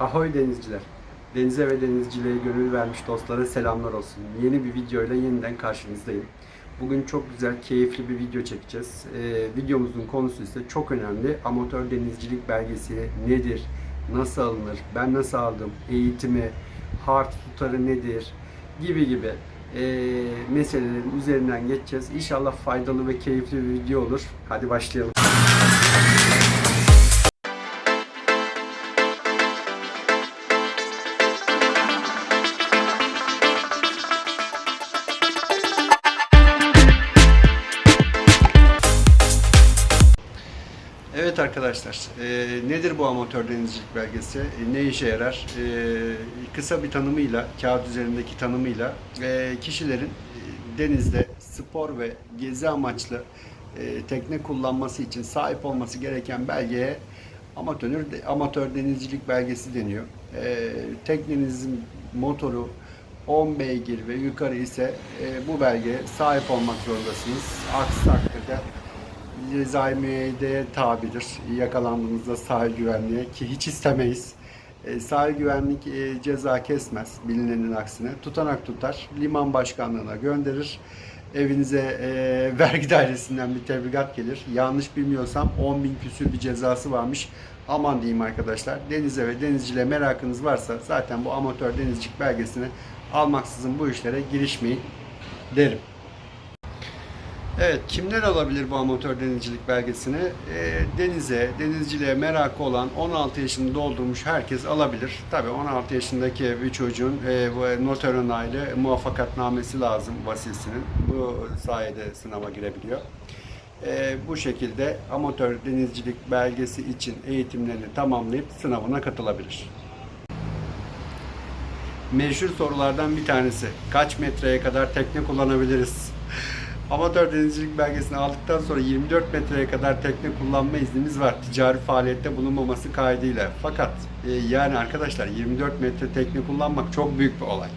Ahoy denizciler. Denize ve denizciliğe gönül vermiş dostlara selamlar olsun. Yeni bir videoyla yeniden karşınızdayım. Bugün çok güzel, keyifli bir video çekeceğiz. Ee, videomuzun konusu ise çok önemli. Amatör denizcilik belgesi nedir? Nasıl alınır? Ben nasıl aldım? Eğitimi, hard tutarı nedir? Gibi gibi ee, meselelerin üzerinden geçeceğiz. İnşallah faydalı ve keyifli bir video olur. Hadi başlayalım. Arkadaşlar, e, nedir bu amatör denizcilik belgesi? E, ne işe yarar? E, kısa bir tanımıyla, kağıt üzerindeki tanımıyla e, kişilerin denizde spor ve gezi amaçlı e, tekne kullanması için sahip olması gereken belgeye amatör, amatör denizcilik belgesi deniyor. E, teknenizin motoru 10 beygir ve yukarı ise e, bu belgeye sahip olmak zorundasınız. Aksi takdirde cezai müeyyideye tabidir. Yakalandığınızda sahil güvenliğe ki hiç istemeyiz. E, sahil güvenlik e, ceza kesmez bilinenin aksine. Tutanak tutar, liman başkanlığına gönderir. Evinize e, vergi dairesinden bir tebligat gelir. Yanlış bilmiyorsam 10 bin küsür bir cezası varmış. Aman diyeyim arkadaşlar. Denize ve denizciliğe merakınız varsa zaten bu amatör denizcilik belgesini almaksızın bu işlere girişmeyin derim. Evet, kimler alabilir bu amatör denizcilik belgesini? E, denize, denizciliğe merakı olan 16 yaşını doldurmuş herkes alabilir. Tabii 16 yaşındaki bir çocuğun e, noter onaylı muvaffakatnamesi lazım vasisinin. Bu sayede sınava girebiliyor. E, bu şekilde amatör denizcilik belgesi için eğitimlerini tamamlayıp sınavına katılabilir. Meşhur sorulardan bir tanesi. Kaç metreye kadar tekne kullanabiliriz? Amatör denizcilik belgesini aldıktan sonra 24 metreye kadar tekne kullanma iznimiz var. Ticari faaliyette bulunmaması kaydıyla. Fakat e, yani arkadaşlar 24 metre tekne kullanmak çok büyük bir olay.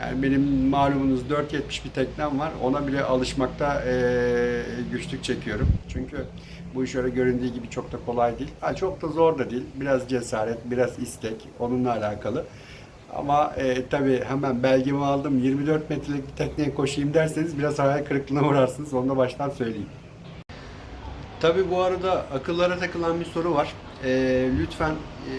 Yani benim malumunuz 4.70 bir teknem var. Ona bile alışmakta e, güçlük çekiyorum. Çünkü bu iş öyle göründüğü gibi çok da kolay değil. Ha, çok da zor da değil. Biraz cesaret, biraz istek onunla alakalı. Ama e, tabii hemen belgemi aldım 24 metrelik bir tekneye koşayım derseniz biraz hayal kırıklığına uğrarsınız. Onu da baştan söyleyeyim. Tabii bu arada akıllara takılan bir soru var. E, lütfen e,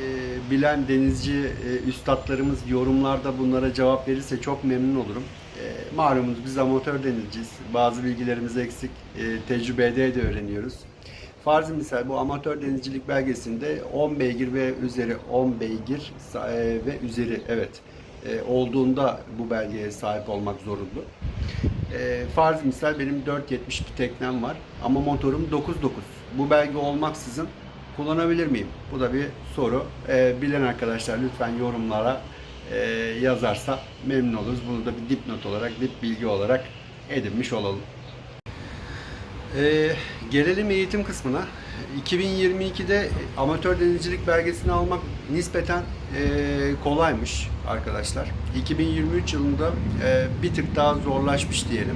bilen denizci e, üstadlarımız yorumlarda bunlara cevap verirse çok memnun olurum. E, malumunuz biz amatör denizciyiz. Bazı bilgilerimiz eksik. E, tecrübede de öğreniyoruz. Farz misal bu amatör denizcilik belgesinde 10 beygir ve üzeri 10 beygir e, ve üzeri evet e, olduğunda bu belgeye sahip olmak zorunlu. E, farz misal benim 4.70 bir teknem var ama motorum 9.9. Bu belge olmaksızın kullanabilir miyim? Bu da bir soru. bilen arkadaşlar lütfen yorumlara yazarsa memnun oluruz. Bunu da bir dipnot olarak, dip bilgi olarak edinmiş olalım. Ee, gelelim eğitim kısmına. 2022'de amatör denizcilik belgesini almak nispeten e, kolaymış arkadaşlar. 2023 yılında e, bir tık daha zorlaşmış diyelim.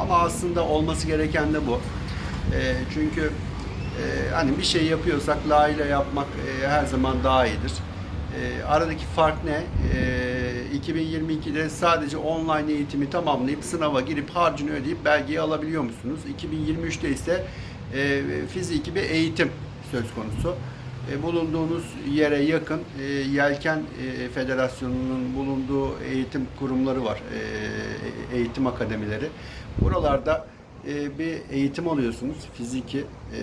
Ama aslında olması gereken de bu. E, çünkü e, hani bir şey yapıyorsak layığıyla yapmak e, her zaman daha iyidir. E, aradaki fark ne? E, 2022'de sadece online eğitimi tamamlayıp sınava girip harcını ödeyip belgeyi alabiliyor musunuz? 2023'te ise e, fiziki bir eğitim söz konusu. E, bulunduğunuz yere yakın e, Yelken e, Federasyonu'nun bulunduğu eğitim kurumları var, e, eğitim akademileri. Buralarda e, bir eğitim alıyorsunuz, fiziki e,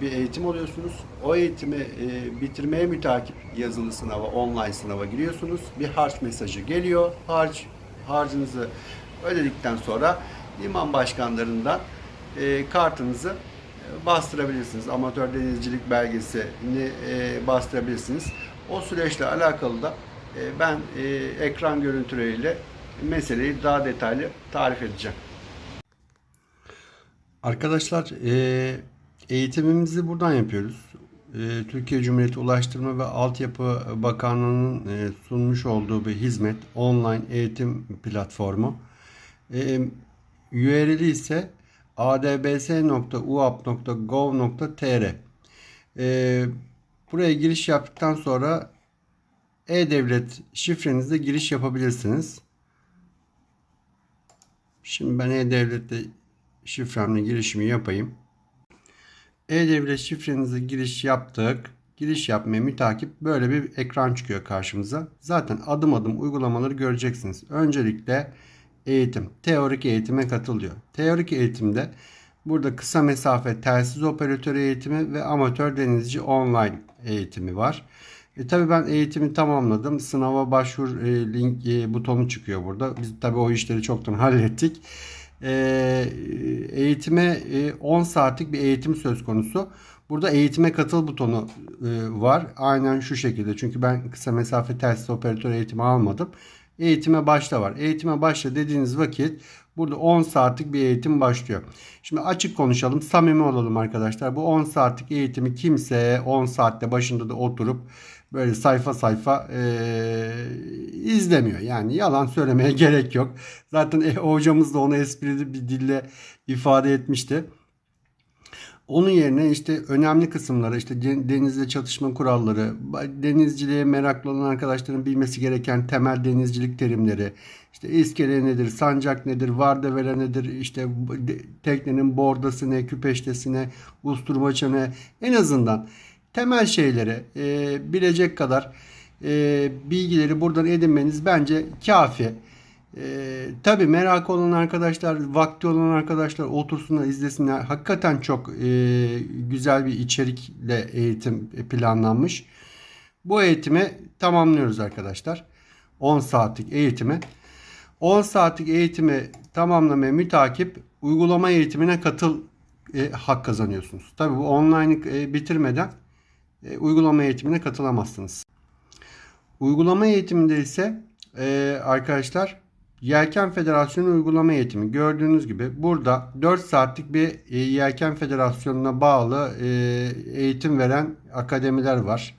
bir eğitim alıyorsunuz. O eğitimi e, bitirmeye mütakip yazılı sınava, online sınava giriyorsunuz. Bir harç mesajı geliyor. Harç harcınızı ödedikten sonra liman başkanlarından e, kartınızı e, bastırabilirsiniz. Amatör denizcilik belgesini e, bastırabilirsiniz. O süreçle alakalı da e, ben ekran görüntüleriyle meseleyi daha detaylı tarif edeceğim. Arkadaşlar e, eğitimimizi buradan yapıyoruz. E, Türkiye Cumhuriyeti Ulaştırma ve Altyapı Bakanlığı'nın e, sunmuş olduğu bir hizmet. Online eğitim platformu. E, URL'i ise adbs.uap.gov.tr Buraya giriş yaptıktan sonra E-Devlet şifrenizle giriş yapabilirsiniz. Şimdi ben E-Devlet'te şifremle girişimi yapayım. E-Devlet şifrenize giriş yaptık. Giriş yapmaya mütakip böyle bir ekran çıkıyor karşımıza. Zaten adım adım uygulamaları göreceksiniz. Öncelikle eğitim, teorik eğitime katılıyor. Teorik eğitimde burada kısa mesafe telsiz operatörü eğitimi ve amatör denizci online eğitimi var. E, tabii ben eğitimi tamamladım. Sınava başvur e, link e, butonu çıkıyor burada. Biz tabii o işleri çoktan hallettik. E, eğitime e, 10 saatlik bir eğitim söz konusu. Burada eğitime katıl butonu e, var. Aynen şu şekilde. Çünkü ben kısa mesafe telsiz operatör eğitimi almadım. Eğitime başla var. Eğitime başla dediğiniz vakit burada 10 saatlik bir eğitim başlıyor. Şimdi açık konuşalım, samimi olalım arkadaşlar. Bu 10 saatlik eğitimi kimse 10 saatte başında da oturup böyle sayfa sayfa e, izlemiyor. Yani yalan söylemeye gerek yok. Zaten e, hocamız da onu esprili bir dille ifade etmişti. Onun yerine işte önemli kısımları işte denizde çatışma kuralları, denizciliğe meraklı olan arkadaşların bilmesi gereken temel denizcilik terimleri, işte iskele nedir, sancak nedir, vardevele nedir, işte teknenin bordası ne, küpeştesi ne, usturmaça ne en azından temel şeyleri e, bilecek kadar e, bilgileri buradan edinmeniz bence kafi. Ee, tabii merak olan arkadaşlar, vakti olan arkadaşlar otursunlar, izlesinler. Hakikaten çok e, güzel bir içerikle eğitim planlanmış. Bu eğitimi tamamlıyoruz arkadaşlar. 10 saatlik eğitimi. 10 saatlik eğitimi tamamlamaya mütakip uygulama eğitimine katıl e, hak kazanıyorsunuz. Tabii bu online e, bitirmeden e, uygulama eğitimine katılamazsınız. Uygulama eğitiminde ise e, arkadaşlar Yelken Federasyonu uygulama eğitimi. Gördüğünüz gibi burada 4 saatlik bir e, Yelken Federasyonu'na bağlı eğitim veren akademiler var.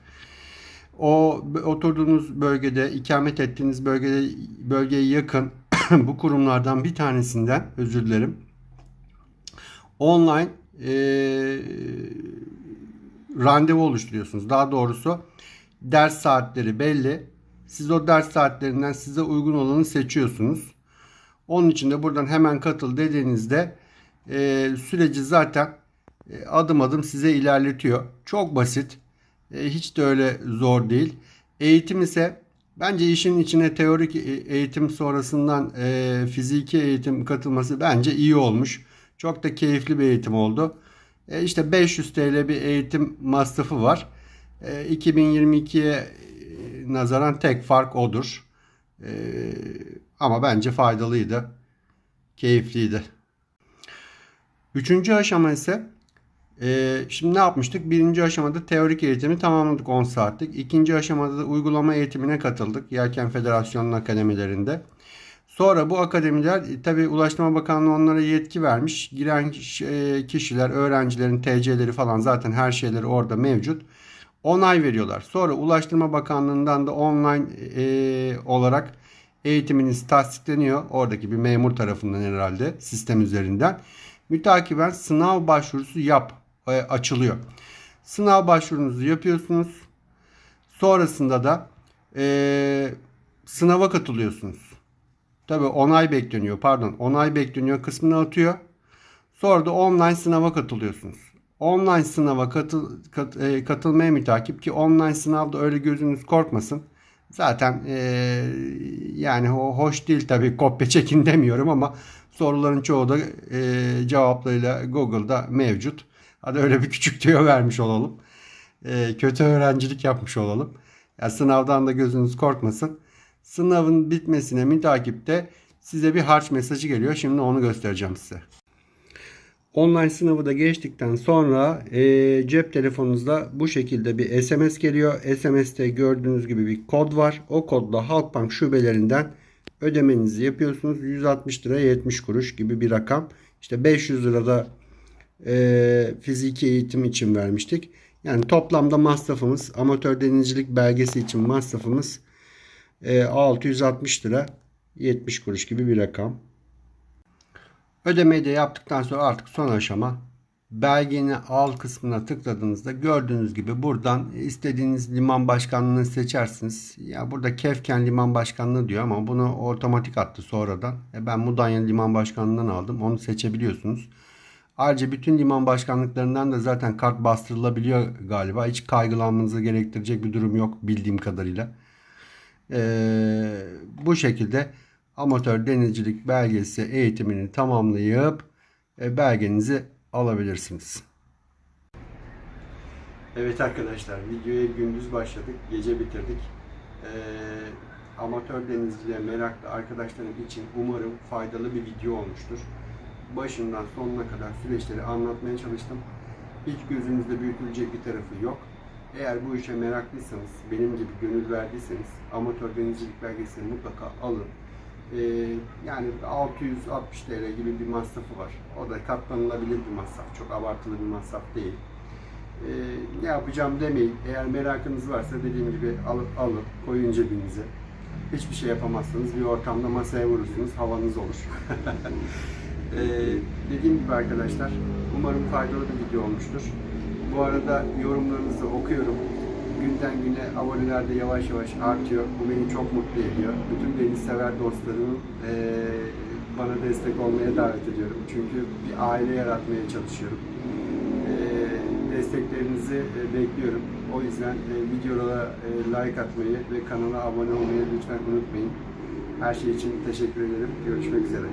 O oturduğunuz bölgede, ikamet ettiğiniz bölgede bölgeye yakın bu kurumlardan bir tanesinden özür dilerim. Online e, randevu oluşturuyorsunuz. Daha doğrusu ders saatleri belli siz o ders saatlerinden size uygun olanı seçiyorsunuz. Onun için de buradan hemen katıl dediğinizde e, süreci zaten e, adım adım size ilerletiyor. Çok basit. E, hiç de öyle zor değil. Eğitim ise bence işin içine teorik e, eğitim sonrasından e, fiziki eğitim katılması bence iyi olmuş. Çok da keyifli bir eğitim oldu. E, işte 500 TL bir eğitim masrafı var. E, 2022'ye nazaran tek fark odur. Ee, ama bence faydalıydı. Keyifliydi. Üçüncü aşama ise e, şimdi ne yapmıştık? Birinci aşamada teorik eğitimi tamamladık 10 saatlik. İkinci aşamada da uygulama eğitimine katıldık. Yelken Federasyonu'nun akademilerinde. Sonra bu akademiler e, tabi Ulaştırma Bakanlığı onlara yetki vermiş. Giren e, kişiler, öğrencilerin TC'leri falan zaten her şeyleri orada mevcut onay veriyorlar. Sonra Ulaştırma Bakanlığı'ndan da online e, olarak eğitiminiz tasdikleniyor. Oradaki bir memur tarafından herhalde sistem üzerinden. Mütakiben sınav başvurusu yap e, açılıyor. Sınav başvurunuzu yapıyorsunuz. Sonrasında da e, sınava katılıyorsunuz. Tabi onay bekleniyor pardon onay bekleniyor kısmını atıyor. Sonra da online sınava katılıyorsunuz online sınava katıl, kat, e, katılmaya mütakip ki online sınavda öyle gözünüz korkmasın. Zaten e, yani o hoş değil tabii kopya çekin demiyorum ama soruların çoğu da e, cevaplarıyla Google'da mevcut. Hadi öyle bir küçük tüyo vermiş olalım. E, kötü öğrencilik yapmış olalım. Ya sınavdan da gözünüz korkmasın. Sınavın bitmesine mütakipte size bir harç mesajı geliyor. Şimdi onu göstereceğim size. Online sınavı da geçtikten sonra e, cep telefonunuzda bu şekilde bir SMS geliyor. SMS'te gördüğünüz gibi bir kod var. O kodla Halkbank şubelerinden ödemenizi yapıyorsunuz. 160 lira 70 kuruş gibi bir rakam. İşte 500 lirada e, fiziki eğitim için vermiştik. Yani toplamda masrafımız amatör denizcilik belgesi için masrafımız e, 660 lira 70 kuruş gibi bir rakam. Ödemeyi de yaptıktan sonra artık son aşama belgeni al kısmına tıkladığınızda gördüğünüz gibi buradan istediğiniz liman başkanlığını seçersiniz. Ya burada Kefken Liman Başkanlığı diyor ama bunu otomatik attı sonradan. E ben Mudanya Liman Başkanlığı'ndan aldım. Onu seçebiliyorsunuz. Ayrıca bütün liman başkanlıklarından da zaten kart bastırılabiliyor galiba. Hiç kaygılanmanızı gerektirecek bir durum yok bildiğim kadarıyla. Ee, bu şekilde amatör denizcilik belgesi eğitimini tamamlayıp e, belgenizi alabilirsiniz. Evet arkadaşlar videoya gündüz başladık, gece bitirdik. Ee, amatör denizciliğe meraklı arkadaşlarım için umarım faydalı bir video olmuştur. Başından sonuna kadar süreçleri anlatmaya çalıştım. Hiç gözünüzde büyütülecek bir tarafı yok. Eğer bu işe meraklıysanız, benim gibi gönül verdiyseniz amatör denizcilik belgesini mutlaka alın. Ee, yani 660 TL gibi bir masrafı var. O da katlanılabilir bir masraf. Çok abartılı bir masraf değil. Ee, ne yapacağım demeyin. Eğer merakınız varsa dediğim gibi alıp alın, koyun cebinize. Hiçbir şey yapamazsanız bir ortamda masaya vurursunuz, havanız olur. Ee, dediğim gibi arkadaşlar, umarım faydalı bir video olmuştur. Bu arada yorumlarınızı okuyorum. Günden güne aboneler de yavaş yavaş artıyor. Bu beni çok mutlu ediyor. Bütün deniz sever dostlarımın eee, bana destek olmaya davet ediyorum. Çünkü bir aile yaratmaya çalışıyorum. Eee, desteklerinizi e, bekliyorum. O yüzden e, videolara e, like atmayı ve kanala abone olmayı lütfen unutmayın. Her şey için teşekkür ederim. Görüşmek üzere.